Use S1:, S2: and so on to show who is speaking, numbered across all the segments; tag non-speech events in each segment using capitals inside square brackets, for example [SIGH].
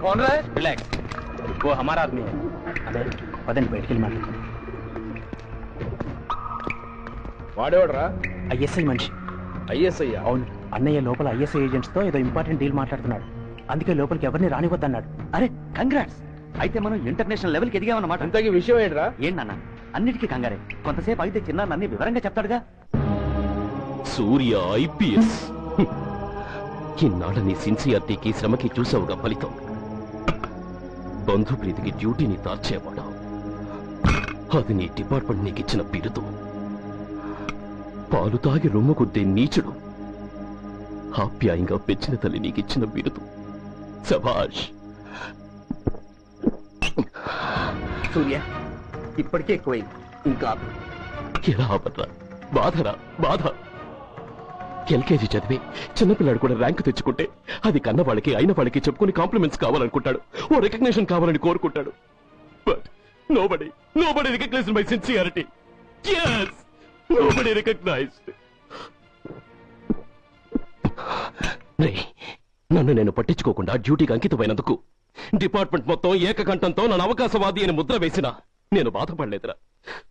S1: कौन रहा है?
S2: ब्लैक वो हमारा आदमी है। अबे नहीं बैठ के मार
S1: वाड़े
S2: वाड़ रहा अय्य मनिषी
S1: ఐఎస్ఐ
S2: అవును. అన్నయ్య లోపల ఐఎస్ఐ ఏజెంట్స్తో ఏదో ఇంపార్టెంట్ డీల్ మాట్లాడుతున్నాడు. అందుకే లోపలికి ఎవరిని రానివద్దన్నాడు
S3: అరే కంగ్రాట్స్! అయితే మనం ఇంటర్నేషనల్ లెవెల్కి ఎదిగామన్నమాట.
S1: ఇంతకీ విషయం ఏంట్రా?
S3: ఏంటన్నా అన్నిటికీ కంగారే. కొంతసేపు అయితే చిన్న అన్ని వివరంగా చెప్తాడుగా?
S4: సూర్య ఐపీఎస్. ఇన్నాళ్ళ నీ సిన్సియారిటీకి శ్రమకి చూసావుగా ఫలితం. బంధుప్రీతికి డ్యూటీని తార్చేవాడా అది నీ డిపార్ట్మెంట్ నీకు ఇచ్చిన బిరుదు. పాలు తాగి రొమ్ము కొద్దే నీచుడు. ఆప్యాయంగా పెంచిన తల్లి నీకిచ్చిన బిరుదు. సభాష్.
S3: సూర్య ఇప్పటికే ఎక్కువైంది. ఇంకా.
S4: ఎలా ఆపర్రా బాధరా బాధ. ఎల్కేజీ చదివి చిన్నపిల్లాడు కూడా ర్యాంక్ తెచ్చుకుంటే అది కన్న వాళ్ళకి అయిన వాళ్ళకి చెప్పుకుని కాంప్లిమెంట్స్ కావాలనుకుంటాడు. ఓ రికగ్నేషన్ కావాలని కోరుకుంటాడు. But nobody nobody recognise my sincerity yes! Nobody recognised రే నన్ను నేను పట్టించుకోకుండా డ్యూటీకి అంకితమైనందుకు డిపార్ట్మెంట్ మొత్తం ఏకకంఠంతో నన్ను అవకాశవాది అని ముద్ర వేసిన నేను బాధపడలేదురా.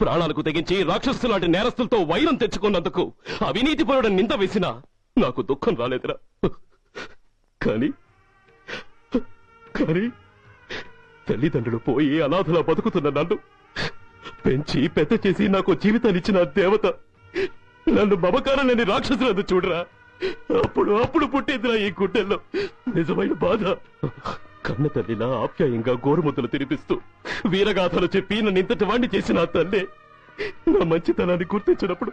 S4: ప్రాణాలకు తెగించి రాక్షసు లాంటి నేరస్తులతో వైరం తెచ్చుకున్నందుకు అవినీతి పరుడు నింద వేసినా నాకు దుఃఖం రాలేదురా. కానీ కానీ తల్లిదండ్రులు పోయి అనాథలా బతుకుతున్న నన్ను పెంచి పెద్ద చేసి నాకు జీవితాన్ని ఇచ్చిన దేవత. నన్ను మమకారాలని రాక్షసులందు చూడరా. అప్పుడు అప్పుడు పుట్టిందిరా ఈ గుడ్డల్లో. నిజమైన బాధ. కన్న తల్లిలా ఆప్యాయంగా గోరుముద్దలు తినిపిస్తూ వీరగాథలు చెప్పి నన్ను ఇంతటి వాణ్ణి చేసిన తల్లి తల్లే. నా మంచితనాన్ని గుర్తించినప్పుడు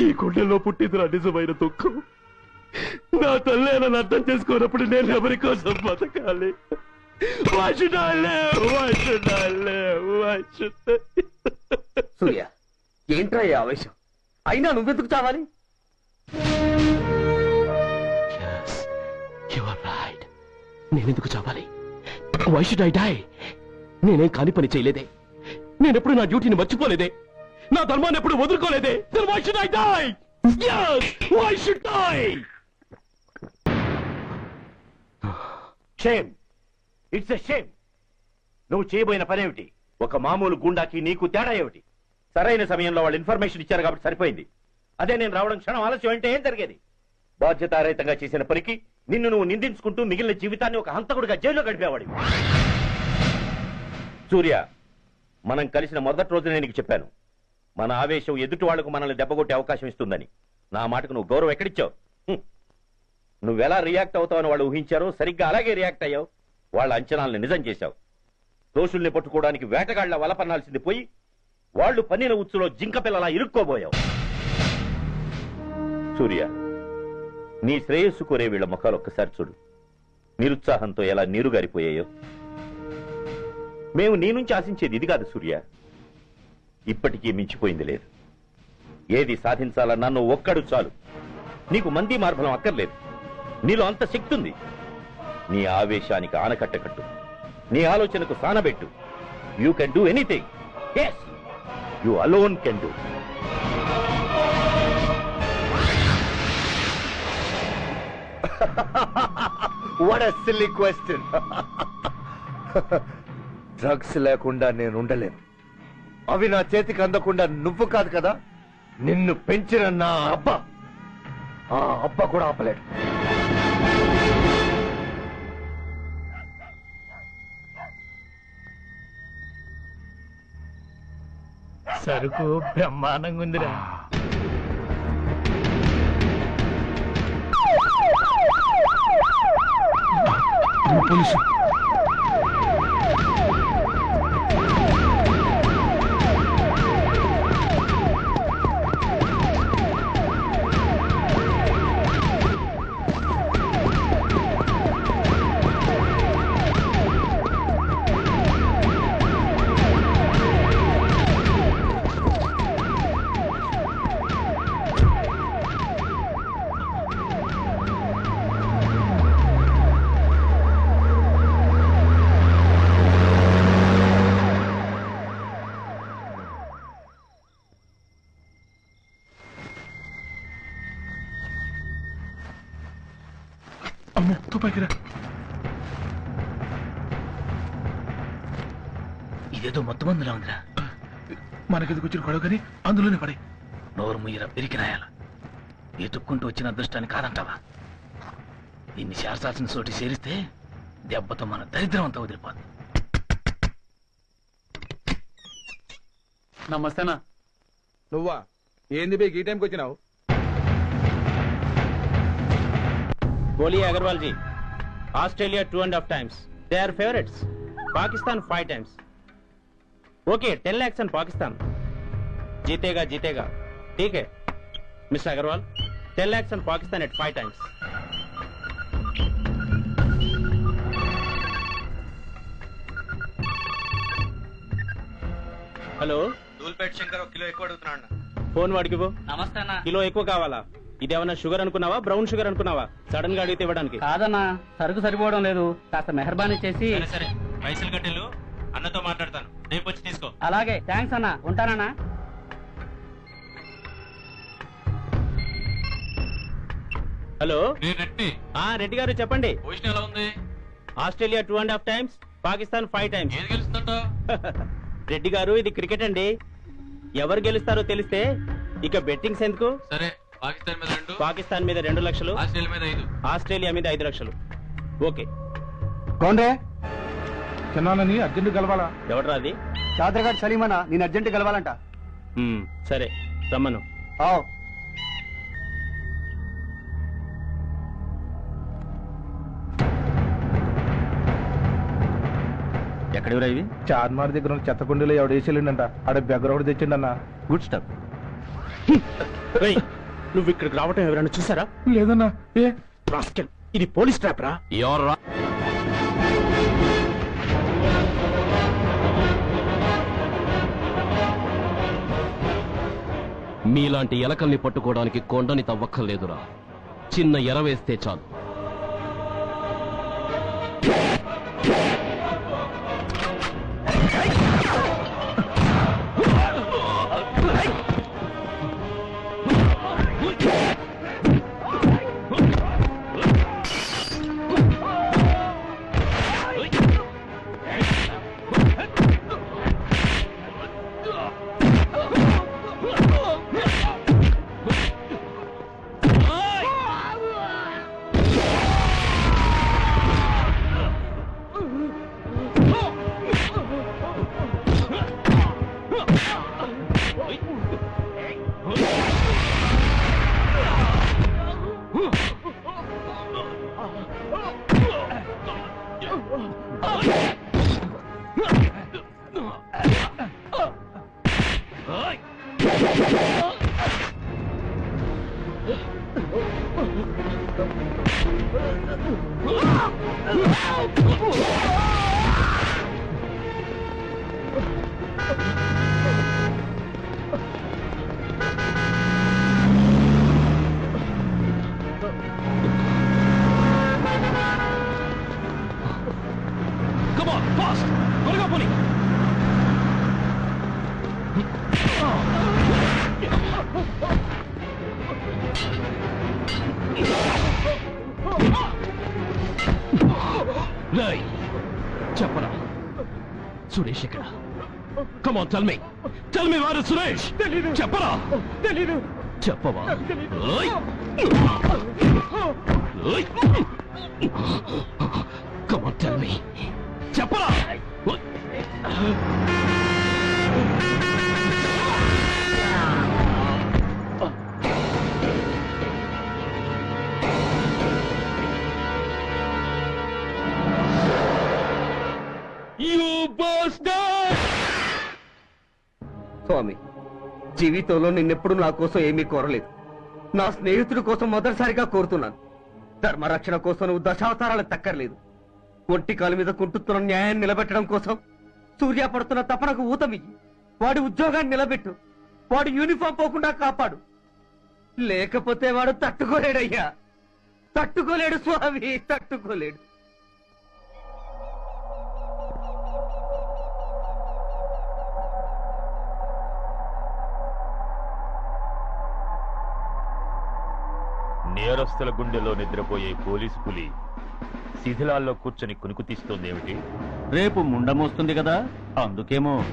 S4: ఈ గుండెల్లో పుట్టిందిరా నిజమైన దుఃఖం. నా తల్లే నన్ను అర్థం చేసుకోనప్పుడు నేను ఎవరి కోసం బతకాలి? Why should I live? Why should I live? Why should I...
S3: సూర్య ఏంట్రా ఈ ఆవేశం అయినా నువ్వెందుకు చావాలి
S4: Yes, you are right. నేనెందుకు చావాలి వై షుడ్ ఐ డై నేనేం కాని పని చేయలేదే నేనెప్పుడు నా డ్యూటీని మర్చిపోలేదే నా ధర్మాన్ని ఎప్పుడు వదులుకోలేదే then why should I die? Yes, why should I?
S5: Shame it's shame నువ్వు చేయబోయిన పనేమిటి? ఒక మామూలు గుండాకి నీకు తేడా ఏమిటి? సరైన సమయంలో వాళ్ళు ఇన్ఫర్మేషన్ ఇచ్చారు కాబట్టి సరిపోయింది. అదే నేను రావడం క్షణం ఆలస్యం అంటే ఏం జరిగేది? బాధ్యతారహితంగా చేసిన పనికి నిన్ను నువ్వు నిందించుకుంటూ మిగిలిన జీవితాన్ని ఒక హంతకుడిగా జైల్లో గడిపేవాడి సూర్య మనం కలిసిన మొదటి రోజు నేను నీకు చెప్పాను. మన ఆవేశం ఎదుటి వాళ్ళకు మనల్ని దెబ్బగొట్టే అవకాశం ఇస్తుందని. నా మాటకు నువ్వు గౌరవం ఎక్కడిచ్చావు? నువ్వెలా రియాక్ట్ అవుతావని వాళ్ళు ఊహించారో సరిగ్గా అలాగే రియాక్ట్ అయ్యావు. వాళ్ళ అంచనాలను నిజం చేశావు. దోషుల్ని పట్టుకోవడానికి వేటగాళ్ళ వలపన్నాల్సింది పోయి వాళ్ళు పన్నిన ఉచ్చులో జింక పిల్లలా ఇరుక్కోబోయావు. సూర్య నీ శ్రేయస్సు కోరే వీళ్ళ ముఖాలు ఒక్కసారి చూడు. నిరుత్సాహంతో ఎలా నీరుగారిపోయాయో. మేము నీ నుంచి ఆశించేది ఇది కాదు సూర్య. ఇప్పటికీ మించిపోయింది లేదు. ఏది సాధించాలన్నా నువ్వు ఒక్కడు చాలు. నీకు మంది మార్బలం అక్కర్లేదు. నీలో అంత శక్తి ఉంది నీ ఆవేశానికి ఆనకట్ట కట్టు నీ ఆలోచనకు సానబెట్టు. You can do anything yes you alone can do
S1: what silly question drugs లేకుండా నేను ఉండలేను. అవి నా చేతికి అందకుండా నువ్వు కాదు కదా? నిన్ను పెంచిన నా అబ్బ. ఆ అబ్బ కూడా ఆపలేడు.
S6: సరుకు బ్రహ్మాండంగా ఉందిరా.
S7: పోలీసు. తుపాకిరా
S8: ఇదేదో మొత్తం మందులా ఉందిరా
S7: మనకెందుకు వచ్చిన గొడవ కానీ అందులోనే పడే
S8: నోరు ముయ్యరా పెరికినాయాల ఎతుక్కుంటూ వచ్చిన అదృష్టాన్ని కాదంటావా దీన్ని చేర్చాల్సిన చోటి చేరిస్తే దెబ్బతో మన దరిద్రం అంతా వదిలిపోతుంది
S9: నమస్తేనా
S7: నువ్వా ఏంది బే ఈ టైంకి వచ్చినావు
S10: बोलिए अग्रवाल जी Australia two and half times they are favourites Pakistan five times okay ten lakhs and Pakistan. జీతేగా జీతేగా. ఠీకే miss Agarwal ten lakhs and Pakistan at five times hello
S11: Dhoolpet Shankar ఒక కిలో ఎక్కువ అడుగుతున్నా
S10: ఫోన్ వాడికి పో
S9: నమస్తే అన్న.
S10: కిలో ఎక్కువ కావాలా? ఇదేమన్నా షుగర్ అనుకున్నావా? బ్రౌన్ షుగర్ అనుకున్నావా? సడన్గా అడిగితే ఇవ్వడానికి.
S9: కాదన్నా సరుకు సరిపోవడం లేదు. కాస్త మెహర్బానీ చేసి
S10: సరే సరే. పైసలు కట్టెలు అన్నతో మాట్లాడతాను. రేపు వచ్చి తీసుకో.
S9: అలాగే. థ్యాంక్స్ అన్న. ఉంటానన్నా.
S10: హలో?
S8: నేను రెడ్డి.
S10: ఆ రెడ్డి గారు చెప్పండి.
S8: పొజిషన్ ఎలా ఉంది?
S10: Australia two and half times Pakistan five times.
S8: ఏది గెలుస్తుందంట? [LAUGHS]
S10: రెడ్డి గారు ఇది క్రికెట్ అండి. ఎవరు గెలుస్తారో తెలిస్తే ఇక బెట్టింగ్స్ ఎందుకు?
S8: సరే. పాకిస్తాన్ మీద రెండు.
S10: పాకిస్తాన్ మీద రెండు లక్షలు.
S8: ఆస్ట్రేలియా మీద ఐదు.
S10: ఆస్ట్రేలియా మీద ఐదు లక్షలు. ఓకే.
S7: కోండే చిన్నానని అర్జెంట్ కలవాలా?
S10: ఎవడరా అది?
S11: చాదరగాడు సలీమనా? నేను అర్జెంట్ కలవాలంట.
S10: మ్మ్, సరే రమ్మను.
S11: ఎక్కడివరా ఇవి?
S7: చార్మార్ దగ్గర ఉన్న చెత్త కుండీలో ఎవడు వేసేళ్ళంట ఆడ బెగ్గరొకటి తెచ్చిండన్నా.
S11: గుడ్ స్టఫ్
S10: రేయ్, నువ్వు ఇక్కడికి రావటం ఎవరైనా చూసారా?
S7: లేదన్నా. ఏ?
S10: రాస్కెల్ ఇది పోలీస్ ట్రాప్ రా.
S4: మీలాంటి ఎలకల్ని పట్టుకోవడానికి కొండని తవ్వక్కర్లేదురా. చిన్న ఎర వేస్తే చాలు. రేయ్, చెప్పరా? సురేష్ ఎక్కడ? Come on tell me tell me where Suresh. చెప్పరా? తెలీదు. చెప్పవా? కమాన్ టెల్ మీ చెప్పరా?
S11: స్వామి జీవితంలో నిన్నెప్పుడు నా కోసం ఏమీ కోరలేదు. నా స్నేహితుడి కోసం మొదటిసారిగా కోరుతున్నాను. ధర్మరక్షణ కోసం నువ్వు దశావతారాలు తక్కర్లేదు. ఒంటి కాలు మీద కుంటుతున్న న్యాయాన్ని నిలబెట్టడం కోసం సూర్య పడుతున్న తపనకు ఊతమియ్యి వాడి ఉద్యోగాన్ని నిలబెట్టు. వాడు యూనిఫామ్ పోకుండా కాపాడు. లేకపోతే వాడు తట్టుకోలేడయ్యా. తట్టుకోలేడు స్వామి తట్టుకోలేడు.
S12: నేరస్తుల గుండెలో నిద్రపోయే పోలీసు పులి శిథిలాల్లో కూర్చొని కునుకు తీస్తోందేమిటి
S11: రేపు ముండమొస్తుంది కదా? అందుకేమో.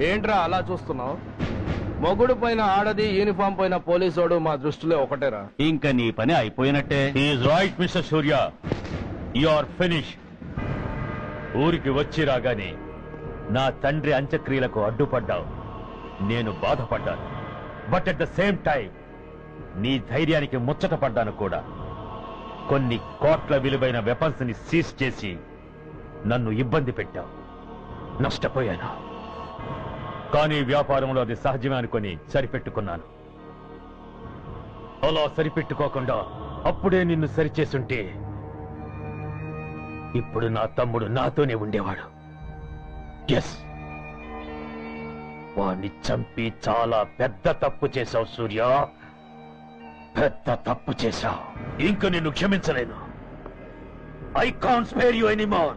S7: ఏంట్రా అలా చూస్తున్నావు? మొగుడు పైన ఆడది యూనిఫామ్ పైన పోలీసోడు మా దృష్టిలో ఒకటేరా.
S11: ఇంకా నీ పని అయిపోయినట్టే.
S12: Is right mister Surya you are finish ఊరికి వచ్చి రాగానే నా తండ్రి అంత్యక్రియలకు అడ్డుపడ్డావు. నేను బాధపడ్డాను. But at the same time నీ ధైర్యానికి ముచ్చట పడ్డాను కూడా. కొన్ని కోట్ల విలువైన వెపన్స్ని సీజ్ చేసి నన్ను ఇబ్బంది పెట్టావు. నష్టపోయాను. కానీ వ్యాపారంలో అది సహజమే అనుకుని సరిపెట్టుకున్నాను. అలా సరిపెట్టుకోకుండా అప్పుడే నిన్ను సరిచేసుంటే ఇప్పుడు నా తమ్ముడు నాతోనే ఉండేవాడు. ఎస్ వాణ్ణి చంపి చాలా పెద్ద తప్పు చేశావు సూర్య. పెద్ద తప్పు చేశావు ఇంక నిన్ను క్షమించలేను. I can spare you anymore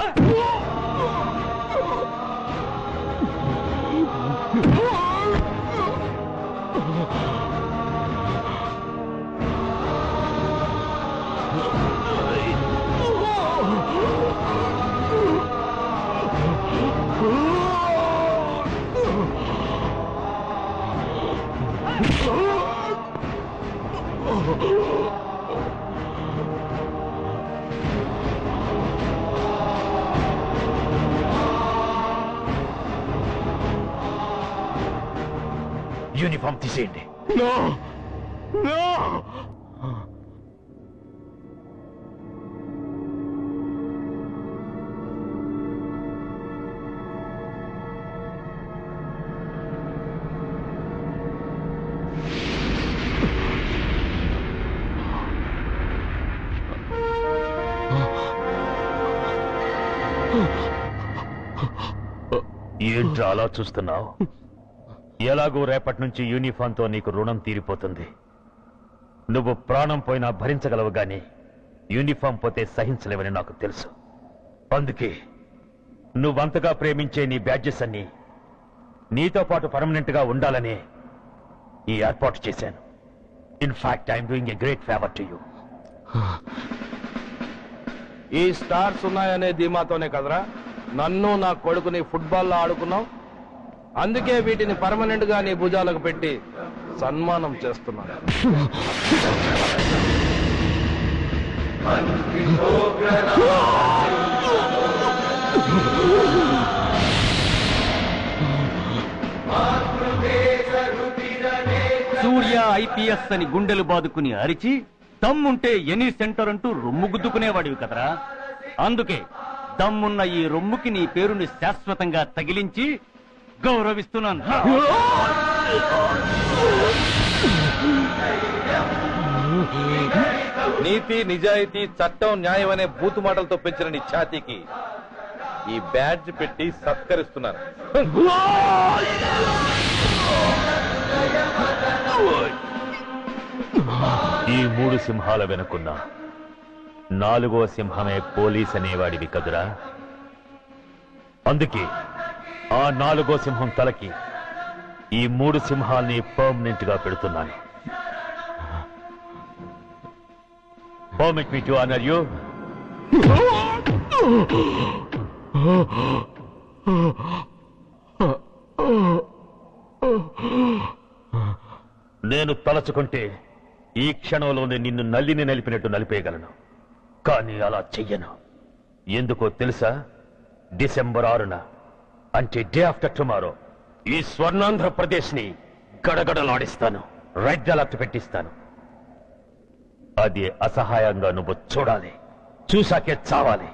S12: 哎 [LAUGHS] 哇 uniform తీసేయండి. ఏంట్రా అలా చూస్తున్నావు? ఎలాగో రేపటి నుంచి యూనిఫామ్తో నీకు రుణం తీరిపోతుంది. నువ్వు ప్రాణం పోయినా భరించగలవు గాని యూనిఫామ్ పోతే సహించలేవని నాకు తెలుసు. అందుకే నువ్వంతగా ప్రేమించే నీ బ్యాడ్జెస్ అన్ని నీతో పాటు పర్మనెంట్గా ఉండాలని ఈ ఏర్పాటు చేశాను. In fact I'm doing a great favour to you
S7: ఈ స్టార్స్ ఉన్నాయనే ధీమాతోనే కదరా? నన్ను నా కొడుకుని ఫుట్బాల్లో ఆడుకున్నావు అందుకే వీటిని పర్మనెంట్గా నీ భుజాలకు పెట్టి సన్మానం చేస్తున్నాను.
S11: సూర్య ఐపీఎస్ అని గుండెలు బాదుకుని అరిచి దమ్ముంటే ఎనీ సెంటర్ అంటూ రొమ్ము గుద్దుకునేవాడివి కదరా. అందుకే దమ్మున్న ఈ రొమ్ముకి నీ పేరుని శాశ్వతంగా తగిలించి గౌరవిస్తున్నాను.
S7: నీతి నిజాయితీ చట్టం న్యాయం అనే బూతు మాటలతో పెంచిన నీ ఛాతీకి ఈ బ్యాడ్జ్ పెట్టి సత్కరిస్తున్నాను.
S12: ఈ మూడు సింహాల వెనుకున్న నాలుగో సింహమే పోలీస్ అనేవాడివి కదురా? అందుకే ఆ నాలుగో సింహం తలకి ఈ మూడు సింహాల్ని పర్మనెంట్గా పెడుతున్నాను. Permit me to honour you నేను తలచుకుంటే ఈ క్షణంలోనే నిన్ను నల్లిని నలిపినట్టు నలిపేయగలను. కానీ అలా చెయ్యను. ఎందుకో తెలుసా? డిసెంబర్ ఆరున అంటే డే ఆఫ్టర్ టుమారో ఈ స్వర్ణాంధ్రప్రదేశ్ని గడగడలాడిస్తాను. రైద్యాలత్తు పెట్టిస్తాను. అది అసహాయంగా నువ్వు చూడాలి. చూశాకే చావాలి.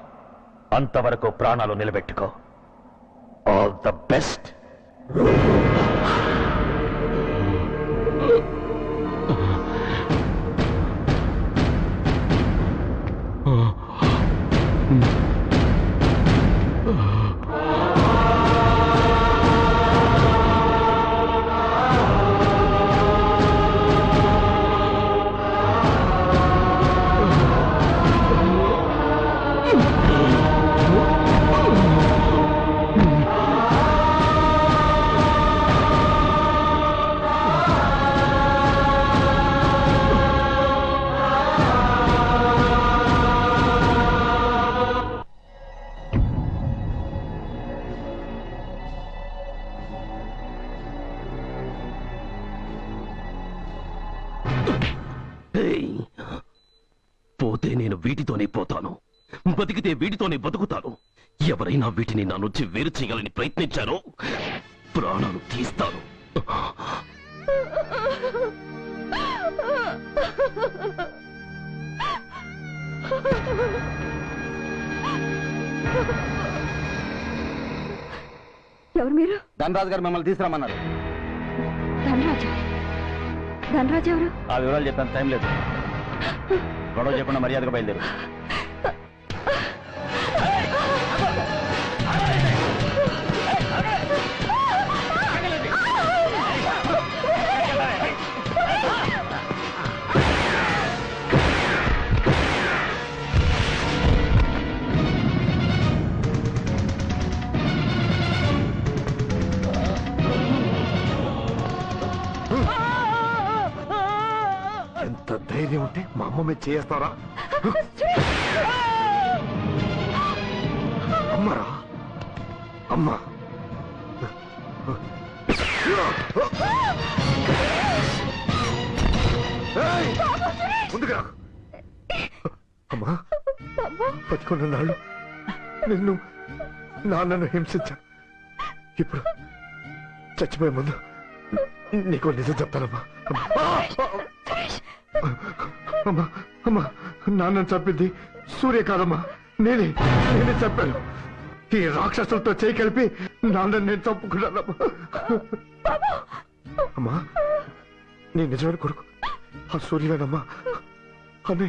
S12: అంతవరకు ప్రాణాలు నిలబెట్టుకో. ఆల్ ద బెస్ట్
S4: బతికితే వీటితోనే బతుకుతాను. ఎవరైనా వీటిని నా నుంచి వేరు చేయాలని ప్రయత్నించారో ప్రాణాలు తీస్తాను.
S13: ఎవరు మీరు?
S11: ధనరాజు గారు మిమ్మల్ని తీసుకురమ్మన్నారు.
S13: ధనరాజు? ధనరాజు ఎవరు?
S12: ఆ వివరాలు చెప్పాను టైం లేదు. గొడవ చెప్పకుండా మర్యాదగా బయలుదేరు.
S14: ధైర్యం ఉంటే మా అమ్మ మీద చేస్తారా అమ్మరా? అమ్మా. ముందుగా అమ్మా బతికున్న నాళ్ళు నిన్ను నాన్నను హింసించా. ఇప్పుడు చచ్చిపోయే ముందు నీకు నిజం చెప్తానమ్మా. అమ్మా అమ్మా నాన్నను చంపింది సూర్య కాదమ్మా. నేనే నేనే చెప్పాను ఈ రాక్షసులతో చేయి కలిపి నాన్న నేను చంపుకున్నానమ్మా. అమ్మా నీ నిజమైన కొడుకు ఆ సూర్యవేనమ్మా అని